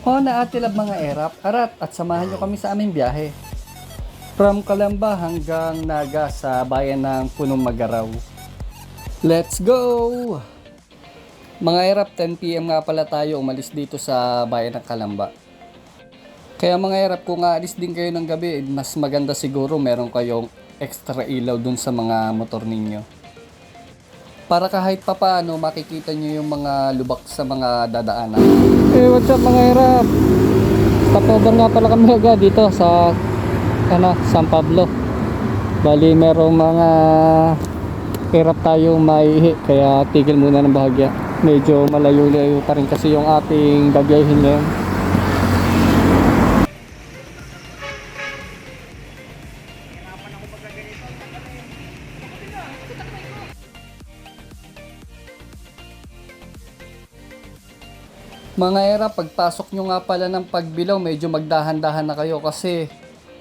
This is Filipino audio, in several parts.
Hona at Tilab mga erap, arat at samahan nyo kami sa aming biyahe. From Kalamba hanggang Naga sa bayan ng Punong Magaraw. Let's go! Mga erap, 10pm nga pala tayo umalis dito sa bayan ng Kalamba. Kaya mga erap, kung aalis din kayo ng gabi, mas maganda siguro meron kayong extra ilaw dun sa mga motor ninyo. Para kahit papaano makikita nyo yung mga lubak sa mga dadaanan. Hey, what's up mga erap? Stopover nga pala kami agad dito sa ano, San Pablo. Bali, merong mga hirap tayo maihi kaya tigil muna ng bahagya. Medyo malayo-layo pa rin kasi yung ating gagayahin ngayon. Mga era, pagpasok nyo nga pala ng pagbilaw, medyo magdahan-dahan na kayo kasi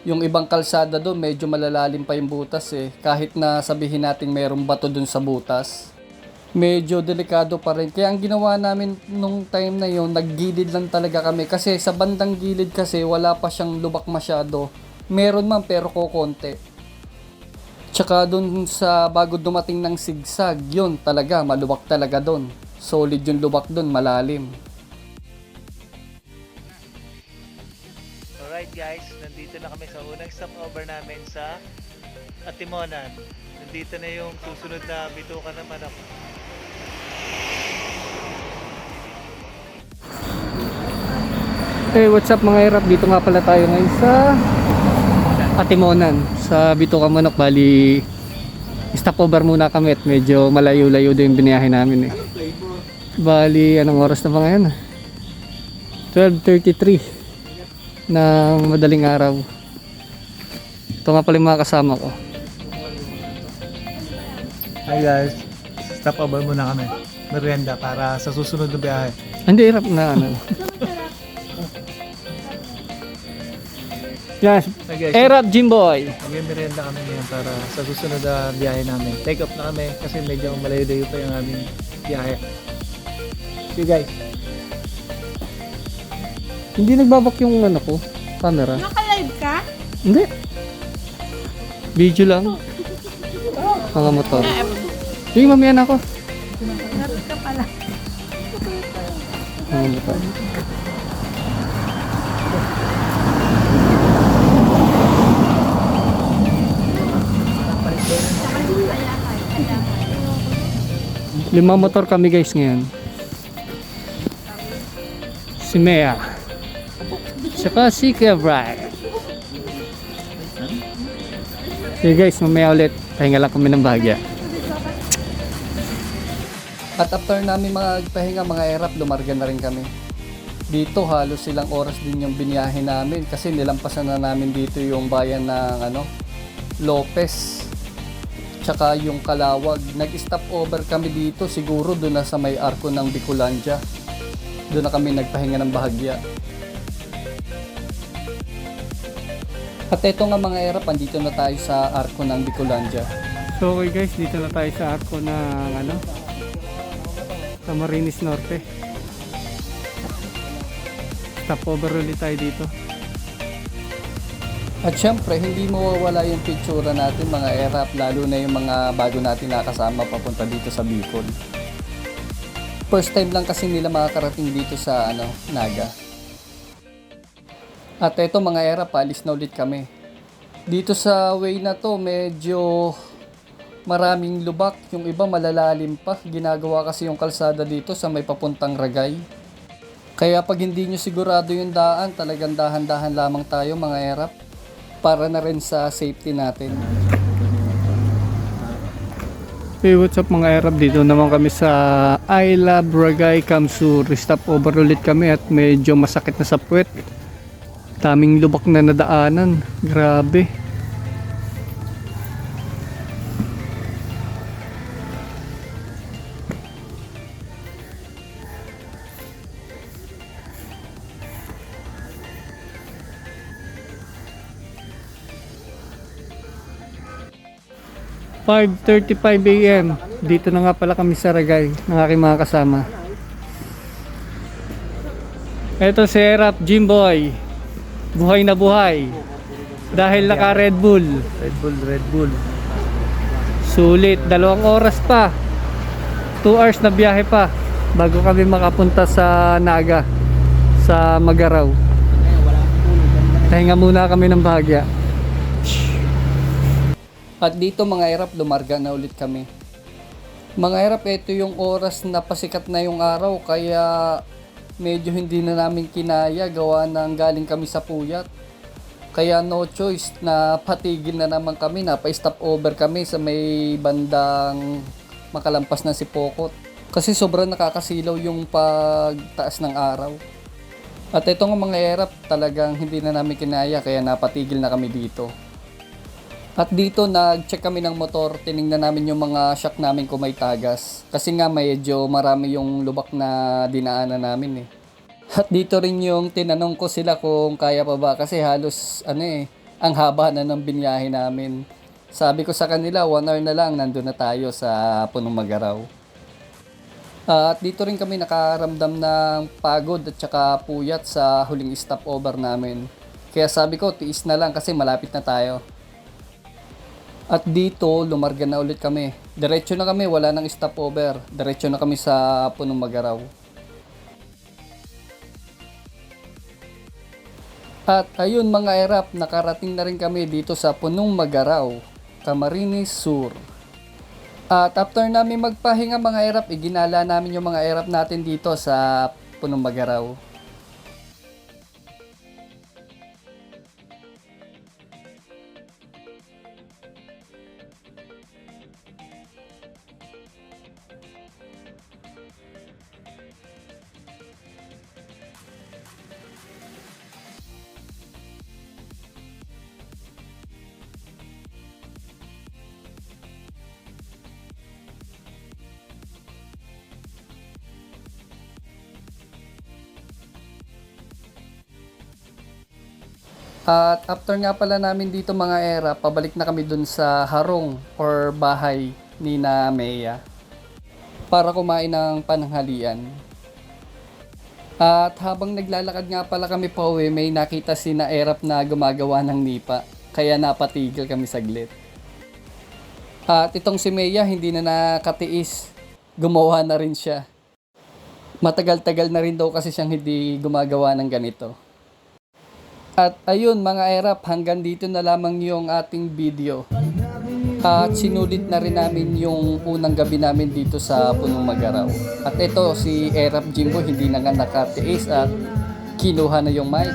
yung ibang kalsada doon medyo malalalim pa yung butas eh. Kahit na sabihin natin mayroong bato doon sa butas, medyo delikado pa rin. Kaya ang ginawa namin nung time na yon naggilid lang talaga kami. Kasi sa bandang gilid kasi wala pa siyang lubak masyado. Meron man pero kokonti. Tsaka doon sa bago dumating ng sigsag, yun talaga, malubak talaga doon. Solid yung lubak doon, malalim. Alright guys, nandito na kami sa unang stopover namin sa Atimonan. Nandito na yung susunod na bituka ng manok. Hey, what's up mga irap? Dito nga pala tayo ngayon sa Atimonan, sa Bituka Manok. Bali, stopover muna kami at medyo malayo-layo din yung biniyahe namin eh. Bali, anong oras na ba ngayon? 12.33 ng madaling araw. Ito nga pala yung mga kasama ko. Hi guys, stopover muna kami. Merienda para sa susunod na biyahe. Hindi, irap na ano. Yes, Hi guys, Erap Jimboy. merienda kami ngayon para sa susunod na biyahe namin. Take off na kami kasi medyo malayo-layo pa yung aming biyahe. See you guys. Hindi nagbabak yung ano ko, camera. Naka-live ka? Hindi. Video lang. Mga motor. Sige, mamaya na ako. Narinig ka pala. Mga motor. Lima motor kami guys ngayon. Si Mea. Saka si Kevray. Okay guys, mamaya ulit. Pahinga lang kami ng bahagya. At after namin mga pahinga, mga erap, lumarga na rin kami. Dito halos silang oras din yung biniyahe namin kasi nilampasan na namin dito yung bayan ng ano, Lopez. Tsaka yung Kalawag. Nag-stop over kami dito siguro doon na sa may arko ng Bicolandia. Doon na kami nagpahinga ng bahagya. At ito nga mga erap, andito na tayo sa arko ng Bicolandia. So okay guys, dito na tayo sa arko ng ano, sa Marinis Norte. Stopover ulit tayo dito. At syempre, hindi mawawala yung picture natin mga erap, lalo na yung mga bago natin nakasama papunta dito sa Bicol. First time lang kasi nila makakarating dito sa ano, Naga. At eto mga era, palis na ulit kami. Dito sa way na to, medyo maraming lubak. Yung iba malalalim pa. Ginagawa kasi yung kalsada dito sa may papuntang Ragay. Kaya pag hindi nyo sigurado yung daan, talagang dahan-dahan lamang tayo mga erap. Para na rin sa safety natin. Hey, what's up mga Arab? Dito naman kami sa I Love Ragay Kamsur. Stop over ulit kami at medyo masakit na sa puwet. Daming lubak na nadaanan. Grabe. Five thirty-five a.m. Dito na nga pala kami sa Ragay ng aking mga kasama. Ito si Erap Jimboy. Buhay na buhay. Dahil naka Red Bull. Red Bull, Red Bull. Sulit. Dalawang oras pa. 2 hours na biyahe pa. Bago kami makapunta sa Naga. Sa Magaraw. Pahinga muna kami ng bahagya. At dito mga Erap, lumarga na ulit kami. Mga Erap, ito yung oras na pasikat na yung araw. Kaya medyo hindi na namin kinaya gawa ng galing kami sa puyat. Kaya no choice na patigil na naman kami, napa-stop over kami sa may bandang makalampas na si Pokot. Kasi sobrang nakakasilaw yung pagtaas ng araw. At ito mga erap, talagang hindi na namin kinaya kaya napatigil na kami dito. At dito nag-check kami ng motor, tiningnan namin yung mga shock namin kung may tagas. Kasi nga medyo marami yung lubak na dinaanan namin eh. At dito rin yung tinanong ko sila kung kaya pa ba kasi halos ano eh, ang haba na ng binyahe namin. Sabi ko sa kanila, one hour na lang, nandun na tayo sa Punong Magaraw. At dito rin kami nakaramdam ng pagod at saka puyat sa huling stopover namin. Kaya sabi ko, tiis na lang kasi malapit na tayo. At dito, lumarga na ulit kami. Diretso na kami, wala nang stopover. Diretso na kami sa Punong Magaraw. At ayun mga erap, nakarating na rin kami dito sa Punong Magaraw, Camarines Sur. At after namin magpahinga mga erap, iginala namin yung mga erap natin dito sa Punong Magaraw. At after nga pala namin dito mga era, pabalik na kami dun sa harong or bahay ni na Mea para kumain ng pananghalian. At habang naglalakad nga pala kami pa uwi, may nakita si na Erap na gumagawa ng nipa. Kaya napatigil kami saglit. At itong si Mea hindi na nakatiis. Gumawa na rin siya. Matagal-tagal na rin daw kasi siyang hindi gumagawa ng ganito. At ayun mga erap, hanggang dito na lamang yung ating video. At sinulit na rin namin yung unang gabi namin dito sa Punong Magaraw. At ito si Erap Jimbo hindi na nga nakatiis at kinuha na yung mic.